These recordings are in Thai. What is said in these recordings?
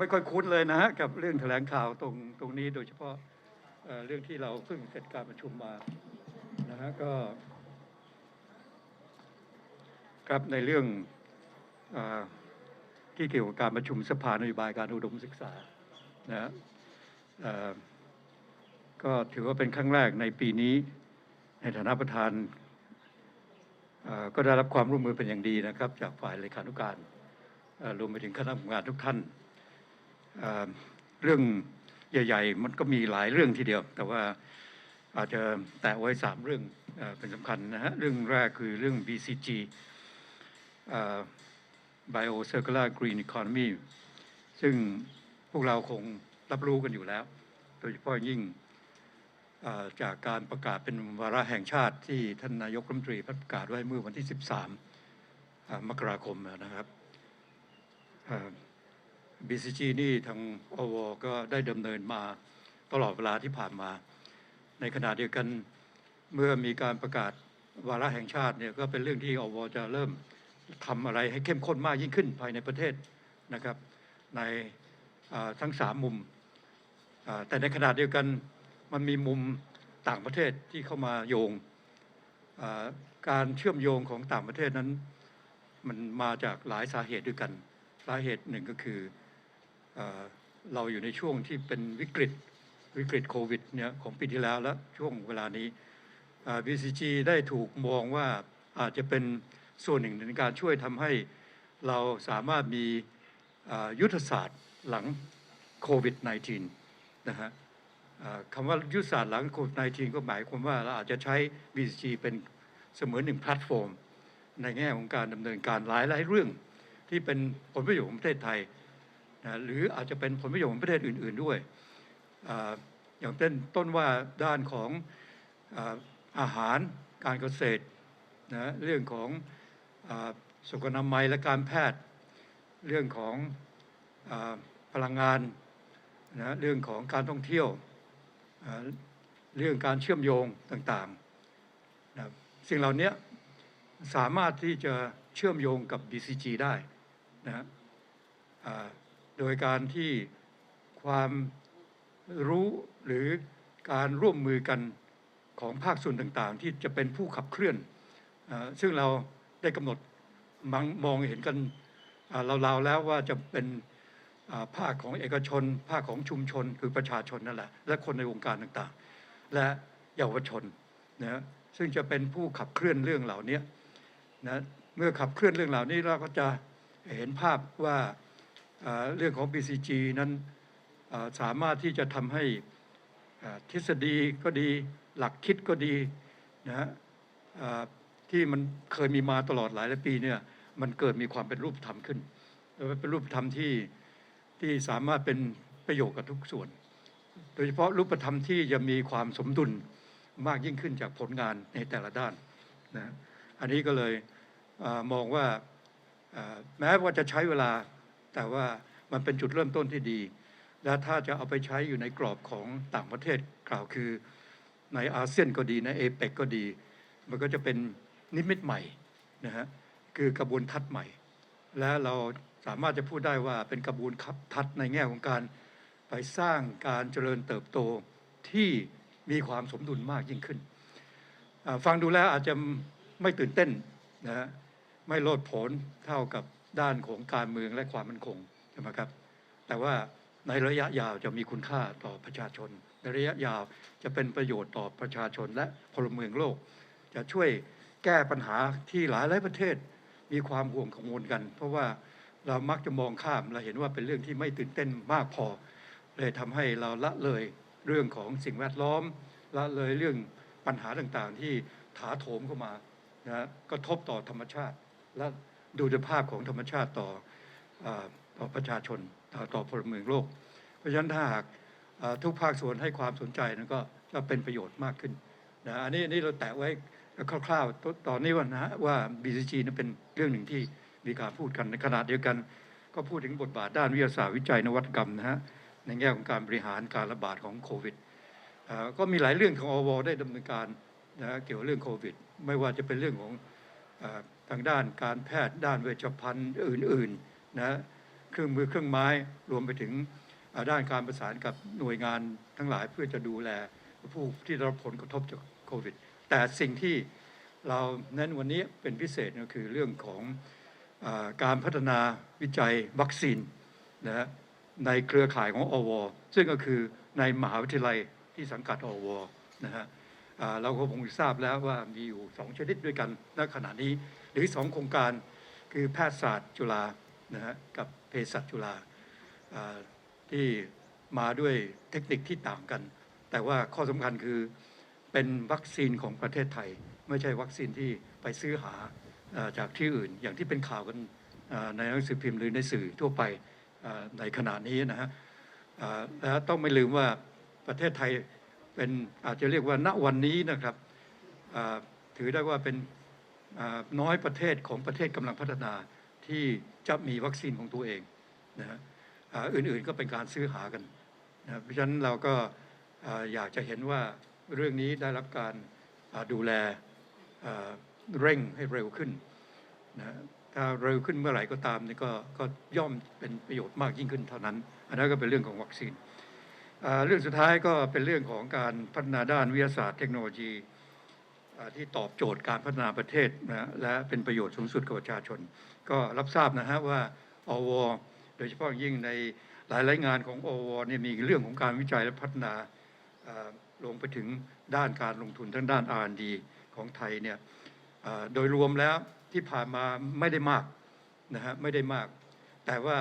ไม่ค่อยคุ้นเลยนะฮะกับเรื่องแถลงข่าวตรงตรงนี้โดยเฉพาะเอ่อเรื่องที่เราเพิ่งเสร็จการประชุมมานะฮะก็ ครับในเรื่องอที่เกี่ยวกับการประชุมสภานโยบายการอุดมศึกษานะฮะเอ่อก็ถือว่าเป็นครั้งแรกในปีนี้ ในฐานะประธานเอ่อก็ได้รับความร่วมมือเป็นอย่างดีนะครับ จากฝ่ายเลขานุการเอ่อรวมไปถึงคณะทำงานทุกท่าน เรื่องใหญ่ ๆ มันก็มีหลายเรื่องทีเดียว แต่ว่าอาจจะแตะไว้สามเรื่องเอเป็นสำคัญนะฮะ เรื่องแรกคือเรื่อง BCG อ Bio Circular Green Economy ซึ่งพวกเราคงรับรู้กันอยู่แล้ว โดยเฉพาะยิ่งจากการประกาศเป็นวาระแห่งชาติที่ท่านนายกรัฐมนตรีประกาศไว้เมื่อวันที่ 13 มกราคมนะครับ BCG นี่ทางอวก็ได้ดำเนินมาตลอดเวลาที่ผ่านมา ในขณะเดียวกันเมื่อมีการประกาศวาระแห่งชาติเนี่ยก็เป็นเรื่องที่อวจะเริ่มทำอะไรให้เข้มข้นมากยิ่งขึ้นภายในประเทศนะครับ ในทั้งสามมุม แต่ในขณะเดียวกันมันมีมุมต่างประเทศที่เข้ามาโยง การเชื่อมโยงของต่างประเทศนั้น มันมาจากหลายสาเหตุด้วยกัน สาเหตุหนึ่งก็คือ เราอยู่ในช่วงที่เป็นวิกฤตวิกฤตโควิดเนี่ยของปีที่แล้วและช่วงเวลานี้ BCG ได้ถูกมองว่าอาจจะเป็นส่วนหนึ่งในการช่วยทำให้เราสามารถมียุทธศาสตร์หลังโควิด -19 นะฮะคำว่ายุทธศาสตร์หลังโควิด -19 ก็หมายความว่าเราอาจจะใช้ BCG เป็นเสมือนหนึ่งแพลตฟอร์ม ในแง่ของการดำเนินการหลายหลายเรื่องที่เป็นผลประโยชน์ของประเทศไทย นะหรืออาจจะเป็นผลประโยชน์ของประเทศอื่น ๆด้วยออย่างเช่นต้นว่าด้านของอาอาหารการเกษตรนะเรื่องของอสุขอนามัยและการแพทย์ เรื่องของอพลังงานนะเรื่องของการท่องเที่ยว เรื่องการเชื่อมโยงต่างๆนะสิ่งเหล่านี้สามารถที่จะเชื่อมโยงกับ BCG ได้นะฮะ โดยการที่ความรู้หรือการร่วมมือกันของภาคส่วนต่างๆ ที่จะเป็นผู้ขับเคลื่อนอซึ่งเราได้กำหนดมังมองเห็นกันอ่าเราๆแล้วว่าจะเป็นภาคของเอกชน ภาคของชุมชนคือประชาชนนั่นแหละ และคนในวงการต่างๆ และเยาวชนนะฮะซึ่งจะเป็นผู้ขับเคลื่อนเรื่องเหล่านี้นะเมื่อขับเคลื่อนเรื่องเหล่านี้เราก็จะเห็นภาพว่า เรื่องของ BCG นั้นสามารถที่จะทำให้ทฤษฎีก็ดีหลักคิดก็ดีนะฮะที่มันเคยมีมาตลอดหลายหลายปีเนี่ยมันเกิดมีความเป็นรูปธรรมขึ้นแล้วเป็นรูปธรรมที่ที่สามารถเป็นประโยชน์กับทุกส่วน โดยเฉพาะรูปธรรมที่จะมีความสมดุลมากยิ่งขึ้นจากผลงานในแต่ละด้านนะอันนี้ก็เลยอมองว่าแม้ว่าจะใช้เวลา แต่ว่ามันเป็นจุดเริ่มต้นที่ดี และถ้าจะเอาไปใช้อยู่ในกรอบของต่างประเทศกล่าวคือในอาเซียนก็ดีในเอเปกก็ดี มันก็จะเป็นนิมิตใหม่นะฮะคือกระบวนทัศน์ใหม่ และเราสามารถจะพูดได้ว่าเป็นกระบวนทัศน์ในแง่ของการไปสร้างการเจริญเติบโตที่มีความสมดุลมากยิ่งขึ้น ฟังดูแล้วอาจจะไม่ตื่นเต้นนะฮะไม่โลดโผนเท่ากับ ด้านของการเมืองและความมั่นคงใช่ไหมครับ แต่ว่าในระยะยาวจะมีคุณค่าต่อประชาชน ในระยะยาวจะเป็นประโยชน์ต่อประชาชนและพลเมืองโลก จะช่วยแก้ปัญหาที่หลายหลายประเทศ มีความห่วงกังวลกัน เพราะว่าเรามักจะมองข้ามเราเห็นว่าเป็นเรื่องที่ไม่ตื่นเต้นมากพอ เลยทำให้เราละเลยเรื่องของสิ่งแวดล้อม ละเลยเรื่องปัญหาต่างๆ ที่ถาโถมเข้ามานะฮะกระทบต่อธรรมชาติและ ดูดภาพของธรรมชาติต่ออต่อประชาชนต่อต่อพลเมืองโลก เพราะฉะนั้นถ้าหากทุกภาคส่วนให้ความสนใจนั้นก็จะเป็นประโยชน์มากขึ้นนะอันนี้อันนี้เราแตะไว้คร่าวๆ ตอนนี้ว่านะฮะว่า BCG นั้นเป็นเรื่องหนึ่งที่มีการพูดกันในขณะเดียวกัน ก็พูดถึงบทบาทด้านวิทยาศาสตร์วิจัยนวัตกรรมนะฮะในแง่ของการบริหารการระบาดของโควิดก็มีหลายเรื่องของอวได้ดำเนินการนะฮะเกี่ยวกับเรื่องโควิด ไม่ว่าจะเป็นเรื่องของ ทางด้านการแพทย์ด้านเวชภัณฑ์อื่นๆนะเครื่องมือเครื่องไม้รวมไปถึงด้านการประสานกับหน่วยงานทั้งหลายเพื่อจะดูแลผู้ที่รับผลกระทบจากโควิด แต่สิ่งที่เราเน้นวันนี้เป็นพิเศษก็คือเรื่องของอการพัฒนาวิจัยวัคซีนนะฮะในเครือข่ายของอวซึ่งก็คือในมหาวิทยาลัยที่สังกัดอวนะฮะ เราก็คงทราบแล้วว่ามีอยู่สองชนิดด้วยกันณขณะนี้หรือสองโครงการคือแพทยศาสตร์จุฬานะฮะกับเภสัชจุฬาที่มาด้วยเทคนิคที่ต่างกัน แต่ว่าข้อสำคัญคือเป็นวัคซีนของประเทศไทย ไม่ใช่วัคซีนที่ไปซื้อหาจากที่อื่น อย่างที่เป็นข่าวกันในหนังสือพิมพ์หรือในสื่อทั่วไปในขณะนี้นะฮะและต้องไม่ลืมว่าประเทศไทย เป็นอาจจะเรียกว่าณวันนี้นะครับถือได้ว่าเป็นน้อยประเทศของประเทศกำลังพัฒนาที่จะมีวัคซีนของตัวเองนะฮะอื่นๆก็เป็นการซื้อหากันนะเพราะฉะนั้นเราก็อยากจะเห็นว่าเรื่องนี้ได้รับการดูแลเร่งให้เร็วขึ้นนะถ้าเร็วขึ้นเมื่อไหร่ก็ตามนี่ก็ก็ย่อมเป็นประโยชน์มากยิ่งขึ้นเท่านั้น อันนั้นก็เป็นเรื่องของวัคซีน เรื่องสุดท้ายก็เป็นเรื่องของการพัฒนาด้านวิทยาศาสตร์เทคโนโลยีที่ตอบโจทย์การพัฒนาประเทศนะและเป็นประโยชน์สูงสุดกับประชาชน ก็รับทราบนะฮะว่าอวโดยเฉพาะยิ่งในหลายรายงานของอวเนี่ยมีเรื่องของการวิจัยและพัฒนาลงไปถึงด้านการลงทุนทั้งด้าน R&D ของไทยเนี่ยโดยรวมแล้วที่ผ่านมาไม่ได้มากนะฮะไม่ได้มาก แต่ว่า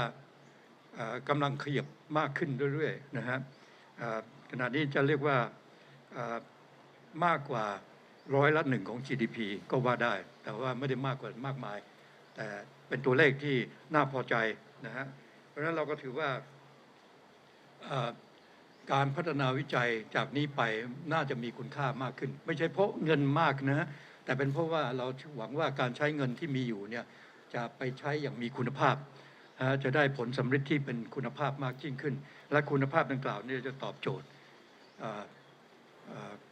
กำลังขยับมากขึ้นเรื่อยๆนะฮะ ขณะนี้จะเรียกว่ามากกว่าร้อยละหนึ่งของ GDP ก็ว่าได้ แต่ว่าไม่ได้มากกว่ามากมาย แต่เป็นตัวเลขที่น่าพอใจนะฮะ เพราะฉะนั้นเราก็ถือว่าการพัฒนาวิจัยจากนี้ไปน่าจะมีคุณค่ามากขึ้น ไม่ใช่เพราะเงินมากนะ แต่เป็นเพราะว่าเราหวังว่าการใช้เงินที่มีอยู่เนี่ยจะไปใช้อย่างมีคุณภาพ จะได้ผลสำเร็จที่เป็นคุณภาพมากยิ่งขึ้น และคุณภาพดังกล่าวนี่จะตอบโจทย์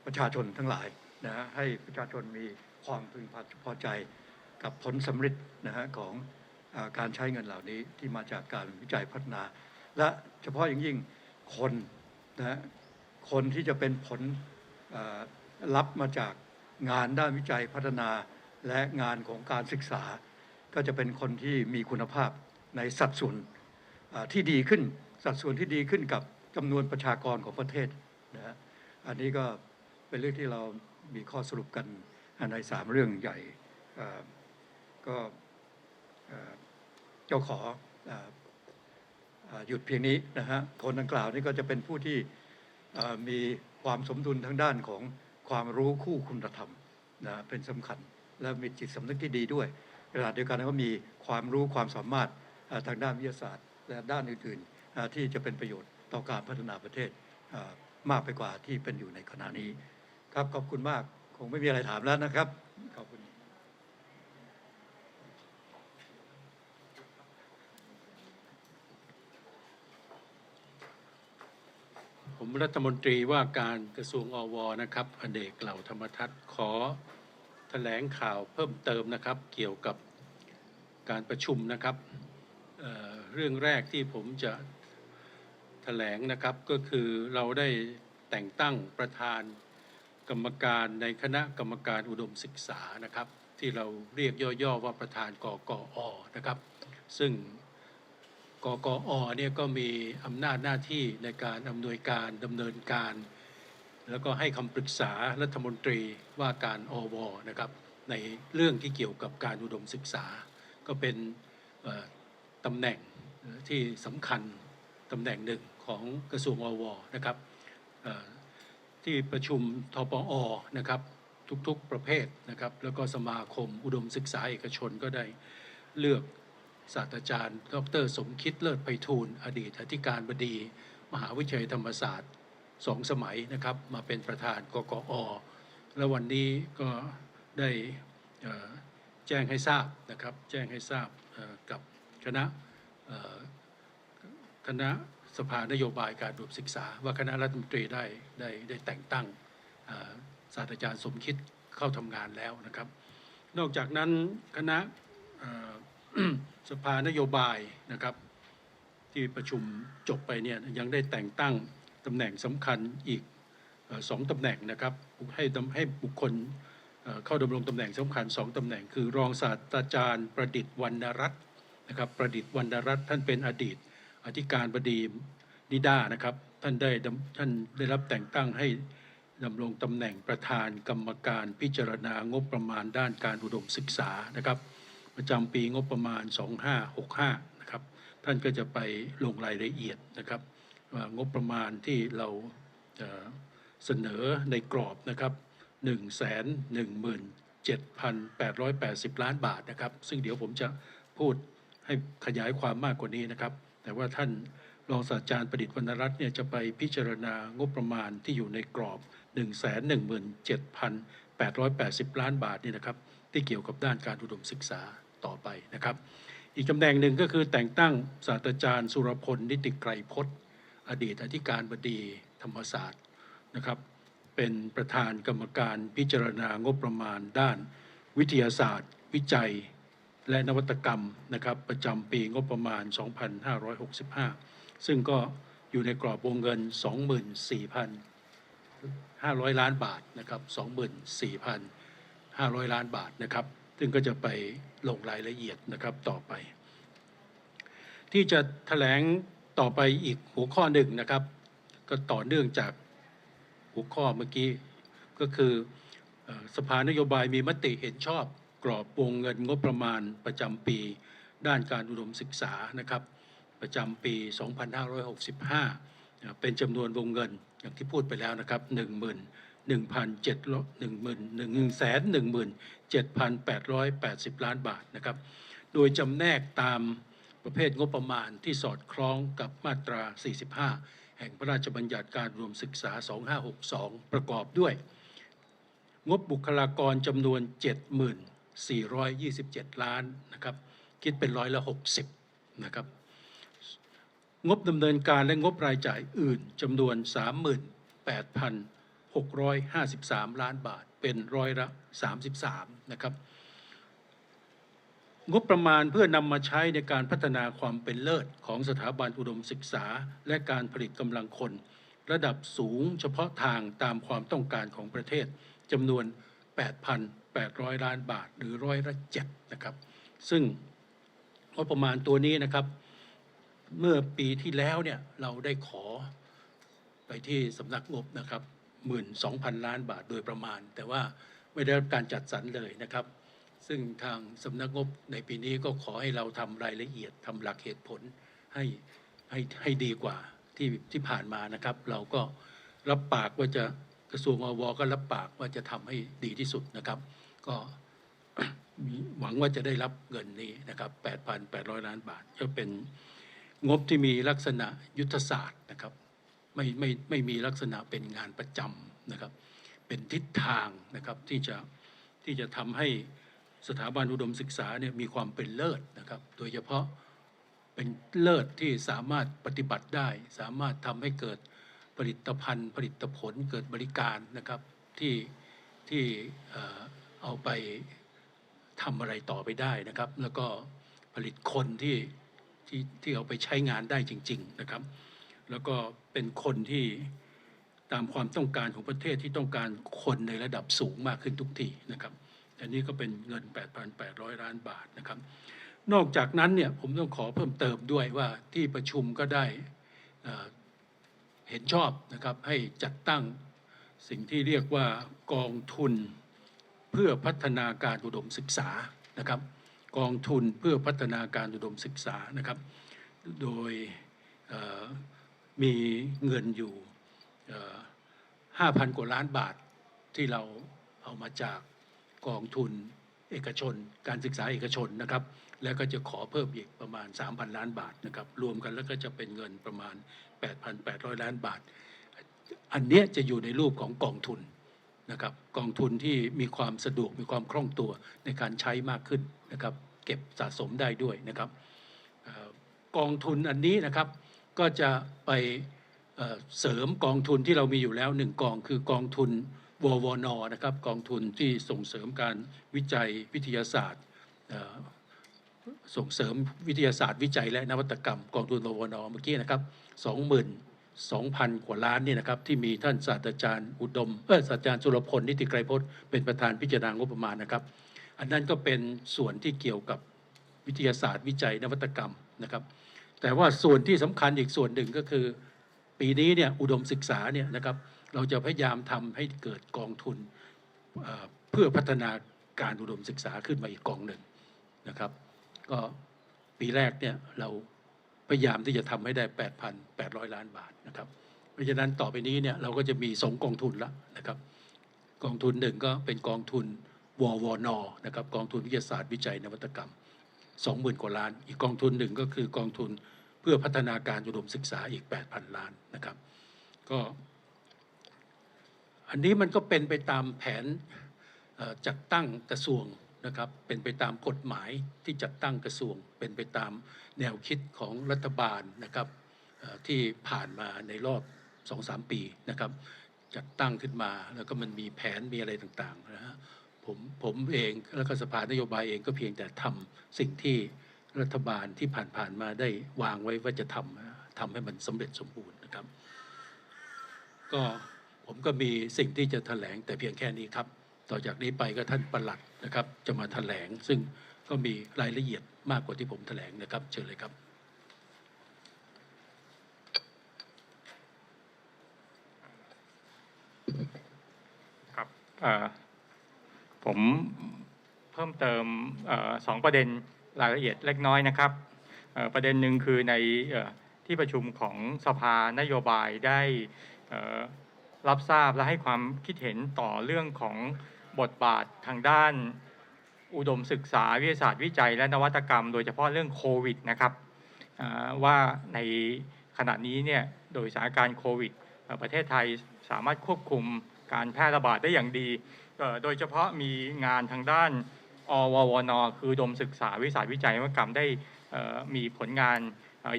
ประชาชนทั้งหลายนะฮะให้ประชาชนมีความพึงพอใจกับผลสำเร็จนะฮะของอการใช้เงินเหล่านี้ที่มาจากการวิจัยพัฒนา และเฉพาะอย่างยิ่งคนนะคนที่จะเป็นผลรับมาจากงานด้านวิจัยพัฒนาและงานของการศึกษา ก็จะเป็นคนที่มีคุณภาพ ในสัดส่วนที่ดีขึ้น สัดส่วนที่ดีขึ้นกับจำนวนประชากรของประเทศนะฮะอันนี้ก็เป็นเรื่องที่เรามีข้อสรุปกันในสามเรื่องใหญ่ก็เจ้าขออหยุดเพียงนี้นะฮะคนดังกล่าวนี่ก็จะเป็นผู้ที่มีความสมดุลทางด้านของความรู้คู่คุณธรรมนะเป็นสำคัญ และมีจิตสำนึกที่ดีด้วยขณะเดียวกันก็มีความรู้ความสามารถ ทางด้านวิทยาศาสตร์ และด้านอื่นๆที่จะเป็นประโยชน์ต่อการพัฒนาประเทศมากไปกว่าที่เป็นอยู่ในขณะนี้ ครับขอบคุณมากคงไม่มีอะไรถามแล้วนะครับขอบคุณผมรัฐมนตรีว่าการกระทรวงอวนะครับอเนกเหล่าธรรมทัศน์ขอแถลงข่าวเพิ่มเติมนะครับ เกี่ยวกับการประชุมนะครับ เรื่องแรกที่ผมจะแถลงนะครับก็คือเราได้แต่งตั้งประธานกรรมการในคณะกรรมการอุดมศึกษานะครับ ที่เราเรียกย่อๆว่าประธานกกอนะครับ ซึ่งกกอเนี่ยก็มีอำนาจหน้าที่ในการอำนวยการดำเนินการ แล้วก็ให้คำปรึกษารัฐมนตรีว่าการอวนะครับ ในเรื่องที่เกี่ยวกับการอุดมศึกษา ก็เป็น ตำแหน่งที่สำคัญตำแหน่งหนึ่งของกระทรวงอวนะครับที่ประชุมทปอนะครับทุกๆประเภทนะครับ แล้วก็สมาคมอุดมศึกษาเอกชนก็ได้เลือกศาสตราจารย์ ดร สมคิดเลิศไพฑูรย์อดีตอธิการบดี มหาวิทยาลัยธรรมศาสตร์สองสมัยนะครับ มาเป็นประธานกกอ และวันนี้ก็ได้แจ้งให้ทราบนะครับ แจ้งให้ทราบกับ คณะคณะสภานโยบายการอุดมศึกษา ว่าคณะรัฐมนตรีได้ได้ได้แต่งตั้งศาสตราจารย์สมคิดเข้าทำงานแล้วนะครับ นอกจากนั้นคณะสภานโยบายนะครับ ที่ประชุมจบไปเนี่ยยังได้แต่งตั้งตำแหน่งสำคัญอีกออสองตำแหน่งนะครับให้ให้บุคคลเอ่อเข้าดำรงตำแหน่งสำคัญสองตำแหน่ง คือรองศาสตราจารย์ประดิษฐ์วรรณรัตน์ นะครับประดิษฐ์วรรณรัตน์ท่านเป็นอดีต อธิการบดีนิด้านะครับท่านได้ท่านได้รับแต่งตั้งให้ดำรงตำแหน่งประธานกรรมการพิจารณางบประมาณด้านการอุดมศึกษานะครับประจำปีงบประมาณ 2565นะครับท่านก็จะไปลงรายละเอียดนะครับว่างบประมาณที่เราเอ่อเสนอในกรอบนะครับ117,880 ล้านบาทนะครับ ซึ่งเดี๋ยวผมจะพูด ให้ขยายความมากกว่านี้นะครับ แต่ว่าท่านรองศาสตราจารย์ประดิษฐ์วรรณรัตน์เนี่ยจะไปพิจารณางบประมาณที่อยู่ในกรอบ 117,880 ล้านบาทนี่นะครับ ที่เกี่ยวกับด้านการอุดมศึกษาต่อไปนะครับ อีกตำแหน่งหนึ่งก็คือแต่งตั้งศาสตราจารย์ สุรพลนิติไกรพจน์ อดีตอธิการบดีธรรมศาสตร์นะครับ เป็นประธานกรรมการพิจารณางบประมาณด้านวิทยาศาสตร์ วิจัย และนวัตกรรมนะครับประจำปีงบประมาณ 2565 ซึ่งก็อยู่ในกรอบวงเงิน 24,500 ล้านบาทนะครับ 24,500 ล้านบาทนะครับ ซึ่งก็จะไปลงรายละเอียดนะครับต่อไป ที่จะแถลงต่อไปอีกหัวข้อหนึ่งนะครับ ก็ต่อเนื่องจากหัวข้อเมื่อกี้ ก็คือสภานโยบายมีมติเห็นชอบ กรอบวงเงินงบประมาณประจำปี ด้านการอุดมศึกษานะครับ ประจำปี 2565 เป็นจำนวนวงเงินอย่างที่พูดไปแล้วนะครับ 1,171,078,880 ล้านบาทนะครับ โดยจำแนกตามประเภทงบประมาณที่สอดคล้องกับมาตรา 45 แห่งพระราชบัญญัติการรวมศึกษา 2562 ประกอบด้วย งบบุคลากรจำนวน 7,000 427 ล้านนะครับคิดเป็นร้อยละ 60นะครับงบดำเนินการและงบรายจ่ายอื่นจำนวน 38,653 ล้านบาทเป็นร้อยละ 33นะครับงบประมาณเพื่อนำมาใช้ในการพัฒนาความเป็นเลิศของสถาบันอุดมศึกษา และการผลิตกำลังคน ระดับสูงเฉพาะทางตามความต้องการของประเทศจำนวน 800 ล้านบาทหรือร้อยละ7นะครับ ซึ่งงบประมาณตัวนี้นะครับ เมื่อปีที่แล้วเนี่ยเราได้ขอไปที่สำนักงบนะครับหมื่นสองพันล้านบาทโดยประมาณ แต่ว่าไม่ได้รับการจัดสรรเลยนะครับ ซึ่งทางสำนักงบในปีนี้ก็ขอให้เราทำรายละเอียดทำหลักเหตุผลให้ให้ให้ดีกว่าที่ที่ผ่านมานะครับ เราก็รับปากว่าจะกระทรวงอวก็รับปากว่าจะทำให้ดีที่สุดนะครับ ก็หวังว่าจะได้รับเงินนี้นะครับ 8,800 ล้านบาท ก็เป็นงบที่มีลักษณะยุทธศาสตร์นะครับ ไม่ไม่ไม่มีลักษณะเป็นงานประจำนะครับ เป็นทิศทางนะครับที่จะที่จะทำให้สถาบันอุดมศึกษาเนี่ยมีความเป็นเลิศนะครับ โดยเฉพาะเป็นเลิศที่สามารถปฏิบัติได้ สามารถทำให้เกิดผลิตภัณฑ์ ผลิตผลเกิดบริการนะครับที่ที่ เอาไปทำอะไรต่อไปได้นะครับ แล้วก็ผลิตคนที่ที่ที่เอาไปใช้งานได้จริง ๆนะครับ แล้วก็เป็นคนที่ตามความต้องการของประเทศที่ต้องการคนในระดับสูงมากขึ้นทุกทีนะครับ อันนี้ก็เป็นเงิน 8,800 ล้านบาทนะครับ นอกจากนั้นเนี่ยผมต้องขอเพิ่มเติมด้วยว่าที่ประชุมก็ได้เห็นชอบนะครับให้จัดตั้งสิ่งที่เรียกว่ากองทุน พื่อพัฒนาการอุดมศึกษานะครับ กองทุนเพื่อพัฒนาการอุดมศึกษานะครับ โดยมีเงินอยู่ห้าพันกว่าล้านบาทที่เราเอามาจากกองทุนเอกชน การศึกษาเอกชนนะครับ แล้วก็จะขอเพิ่มอีกประมาณ 3,000 ล้านบาทนะครับ รวมกันแล้วก็จะเป็นเงินประมาณ 8,800 ล้านบาท อันเนี้ยจะอยู่ในรูปของกองทุน นะครับกองทุนที่มีความสะดวกมีความคล่องตัวในการใช้มากขึ้นนะครับ เก็บสะสมได้ด้วยนะครับกองทุนอันนี้นะครับก็จะไปเสริมกองทุนที่เรามีอยู่แล้วหนึ่งกองคือกองทุนววนนะครับกองทุนที่ส่งเสริมการวิจัยวิทยาศาสตร์ส่งเสริมวิทยาศาสตร์วิจัยและนวัตกรรม กองทุนรวนเมื่อกี้นะครับ สองหมื่นสองพันกว่าล้านนี่นะครับที่มีท่านศาสตราจารย์อุดมเออศาสตราจารย์สุรพลนิติไกรพจน์เป็นประธานพิจารณางบประมาณนะครับ อันนั้นก็เป็นส่วนที่เกี่ยวกับวิทยาศาสตร์วิจัยนวัตกรรมนะครับ แต่ว่าส่วนที่สำคัญอีกส่วนหนึ่งก็คือ ปีนี้เนี่ยอุดมศึกษาเนี่ยนะครับเราจะพยายามทำให้เกิดกองทุนเเพื่อพัฒนาการอุดมศึกษาขึ้นมาอีกกองหนึ่งนะครับ ก็ปีแรกเนี่ยเรา พยายามที่จะทำให้ได้ 8,800 ล้านบาทนะครับ เพราะฉะนั้นต่อไปนี้เนี่ยเราก็จะมีสองกองทุนละนะครับ กองทุนหนึ่งก็เป็นกองทุนววนนะครับกองทุนวิทยาศาสตร์วิจัยนวัตกรรม 20,000 กว่าล้าน อีกกองทุนหนึ่งก็คือกองทุนเพื่อพัฒนาการอุดมศึกษาอีก 8,000 ล้านนะครับ ก็อันนี้มันก็เป็นไปตามแผนจัดตั้งกระทรวง นะครับเป็นไปตามกฎหมายที่จัดตั้งกระทรวง เป็นไปตามแนวคิดของรัฐบาลนะครับที่ผ่านมาในรอบสองสามปีนะครับ จัดตั้งขึ้นมาแล้วก็มันมีแผนมีอะไรต่างๆนะฮะผมผมเองแล้วก็สภานโยบายเองก็เพียงแต่ทำสิ่งที่รัฐบาลที่ผ่านๆมาได้วางไว้ว่าจะทำทำให้มันสำเร็จสมบูรณ์นะครับ ก็ผมก็มีสิ่งที่จะแถลงแต่เพียงแค่นี้ครับ ต่อจากนี้ไปก็ท่านประหลัดนะครับ จะมาแถลง ซึ่งก็มีรายละเอียดมากกว่าที่ผมแถลงนะครับ เชิญเลยครับ ครับผมเพิ่มเติมอสองประเด็นรายละเอียดเล็กน้อยนะครับ ประเด็นหนึ่งคือในอที่ประชุมของสภานโยบายได้รับทราบและให้ความคิดเห็นต่อเรื่องของ บทบาททางด้านอุดมศึกษาวิทยาศาสตร์วิจัย และนวัตกรรม โดยเฉพาะเรื่องโควิดนะครับว่าในขณะนี้เนี่ยโดยสถานการณ์โควิด ประเทศไทยสามารถควบคุมการแพร่ระบาดได้อย่างดี โดยเฉพาะมีงานทางด้านอววนคือดมศึกษาวิสาสตร์วิจัยนวัตกรรมได้มีผลงาน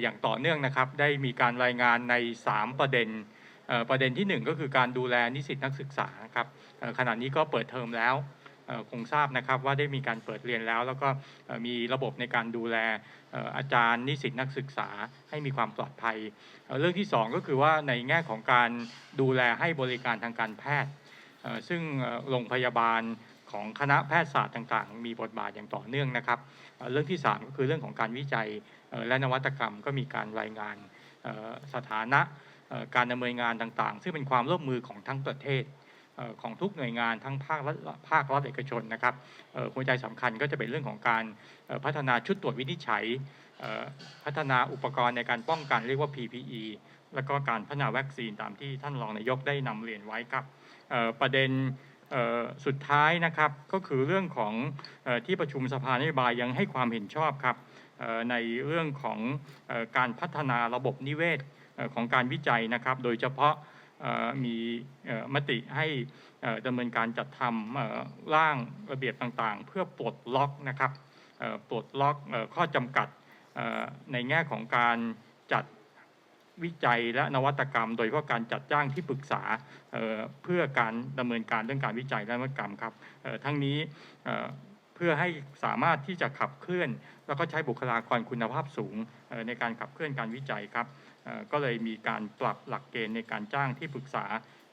อย่างต่อเนื่องนะครับ ได้มีการรายงานใน 3 ประเด็น ประเด็นที่ 1 ก็คือการดูแลนิสิตนักศึกษาครับขณะนี้ก็เปิดเทอมแล้วคงทราบนะครับว่าได้มีการเปิดเรียนแล้ว แล้วก็มีระบบในการดูแลอาจารย์นิสิตนักศึกษาให้มีความปลอดภัย เรื่องที่ 2 ก็คือว่าในแง่ของการดูแลให้บริการทางการแพทย์ ซึ่งโรงพยาบาลของคณะแพทยศาสตร์ต่างๆ มีบทบาทอย่างต่อเนื่องนะครับ เรื่องที่ 3 ก็คือเรื่องของการวิจัยและนวัตกรรมก็มีการรายงานสถานะ การดำเนินงานต่างๆ ซึ่งเป็นความร่วมมือของทั้งประเทศของทุกหน่วยงานทั้งภาครัฐภาครัฐเอกชนนะครับหัวใจสำคัญก็จะเป็นเรื่องของการพัฒนาชุดตรวจวินิจฉัย พัฒนาอุปกรณ์ในการป้องกันเรียกว่า PPE แล้วก็การพัฒนาวัคซีนตามที่ท่านรองนายกได้นำเรียนไว้ครับประเด็นสุดท้ายนะครับก็คือเรื่องของที่ประชุมสภานโยบายยังให้ความเห็นชอบครับในเรื่องของการพัฒนาระบบนิเวศ ของการวิจัยนะครับ โดยเฉพาะมีมติให้ดำเนินการจัดทำร่างระเบียบต่างๆ เพื่อปลดล็อกนะครับปลดล็อกข้อจำกัดในแง่ของการจัดวิจัยและนวัตกรรม โดยเฉพาะการจัดจ้างที่ปรึกษาเเพื่อการดำเนินการเรื่องการวิจัยและนวัตกรรมครับทั้งนี้เอ่อเพื่อให้สามารถที่จะขับเคลื่อน แล้วก็ใช้บุคลากรคุณภาพสูงในการขับเคลื่อนการวิจัยครับ ก็เลยมีการปรับหลักเกณฑ์ในการจ้างที่ปรึกษา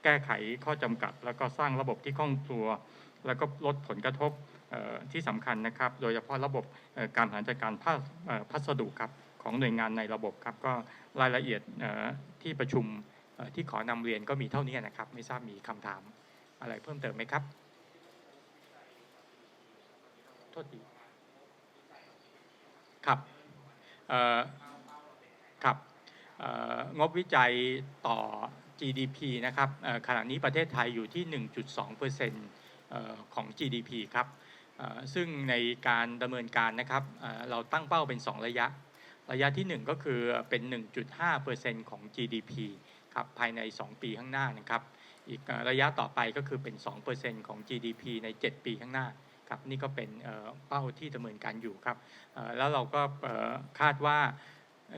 แก้ไขข้อจำกัด แล้วก็สร้างระบบที่คล่องตัว แล้วก็ลดผลกระทบที่สำคัญนะครับ โดยเฉพาะระบบการบริหารจัดการภาพัสดุครับของหน่วยงานในระบบครับก็รายละเอียดที่ประชุมที่ขอนำเรียนก็มีเท่านี้นะครับ ไม่ทราบมีคำถามอะไรเพิ่มเติมไหมครับโทษทีครับครับ งบวิจัยต่อ GDP นะครับขณะนี้ประเทศไทยอยู่ที่ 1.2%เอ่อของ GDP ครับซึ่งในการดำเนินการนะครับเราตั้งเป้าเป็น 2 ระยะ ระยะที่ 1 ก็คือเป็น 1.5%ของ GDP ครับภายใน 2 ปีข้างหน้านะครับ อีกระยะต่อไปก็คือเป็น 2%ของ GDP ใน 7 ปีข้างหน้าครับนี่ก็เป็นเป้าที่ดำเนินการอยู่ครับแล้วเราก็คาดว่า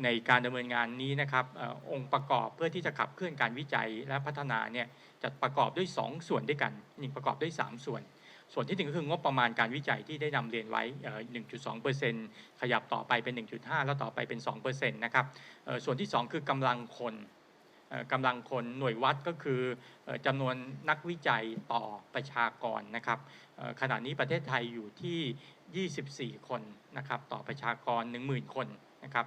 ในการดำเนินงานนี้นะครับอองค์ประกอบเพื่อที่จะขับเคลื่อนการวิจัยและพัฒนาเนี่ยจะประกอบด้วย 2 ส่วนด้วยกันหนึ่งประกอบด้วย 3 ส่วน ส่วนที่หนึ่งก็คืองบประมาณการวิจัยที่ได้นำเรียนไว้เอ่อ1.2%ขยับต่อไปเป็น 1.5 แล้วต่อไปเป็น2%นะครับส่วนที่ 2 คือกำลังคนกำลังคนหน่วยวัดก็คือจำนวนนักวิจัยต่อประชากรนะครับขณะนี้ประเทศไทยอยู่ที่ 24 คนนะครับต่อประชากร 10,000 คน นะครับ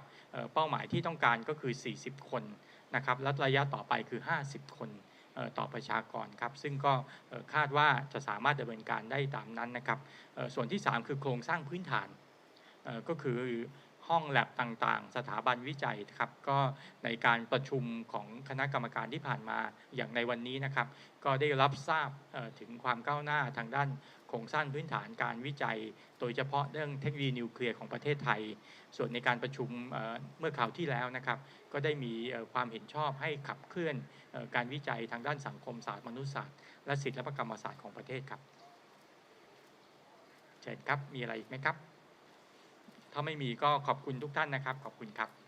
เป้าหมายที่ต้องการก็คือ 40 คนนะครับและระยะต่อไปคือ 50 คนต่อประชากรครับ ซึ่งก็คาดว่าจะสามารถดำเนินการได้ตามนั้นนะครับส่วนที่ 3 คือโครงสร้างพื้นฐานก็คือ ห้องแลบต่างๆ สถาบันวิจัยครับก็ในการประชุมของคณะกรรมการที่ผ่านมาอย่างในวันนี้นะครับ ก็ได้รับทราบถึงความก้าวหน้าทางด้านโครงสร้างพื้นฐานการวิจัย โดยเฉพาะเรื่องเทคโนโลยีนิวเคลียร์ของประเทศไทย ส่วนในการประชุมเมื่อคราวที่แล้วนะครับ ก็ได้มีความเห็นชอบให้ขับเคลื่อนการวิจัยทางด้านสังคมศาสตร์มนุษยศาสตร์ และศิลปกรรมศาสตร์ของประเทศครับเชิญครับมีอะไรอีกไหมครับ ถ้าไม่มีก็ขอบคุณทุกท่านนะครับ ขอบคุณครับ